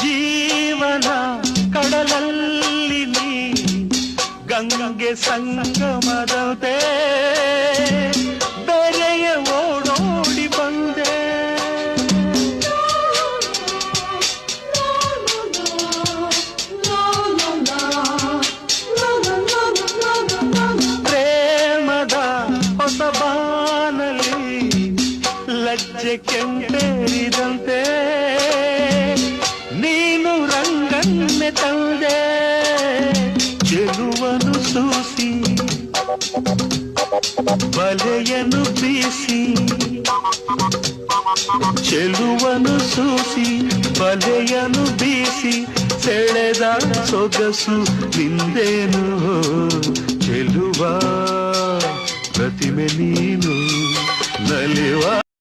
ಜೀವನ ಕಡಲಲ್ಲಿ ನೀ ಗಂಗೆ ಸಂಗಮದೇ ಬೆರೆಯ ಓಡೋಡಿ ಬಂದೆ. ಪ್ರೇಮದ ಹೊಸ ಬಾನಲಿ ಲಜ್ಜೆ ಕೆಂಟೇರಿದ ರಂಗನ್ನೆ ತಂದೆ ಗೆಲುವನು ಸೂಸಿ ಬಲೆಯನು ಬೀಸಿ. ಚೆಲುವನು ಸೂಸಿ ಬಲೆಯನು ಬೀಸಿ. ಸೆಳೆದ ಸೊಗಸು ನಿಂದೇನು? ಚೆಲುವ ಪ್ರತಿಮೆ ನೀನು.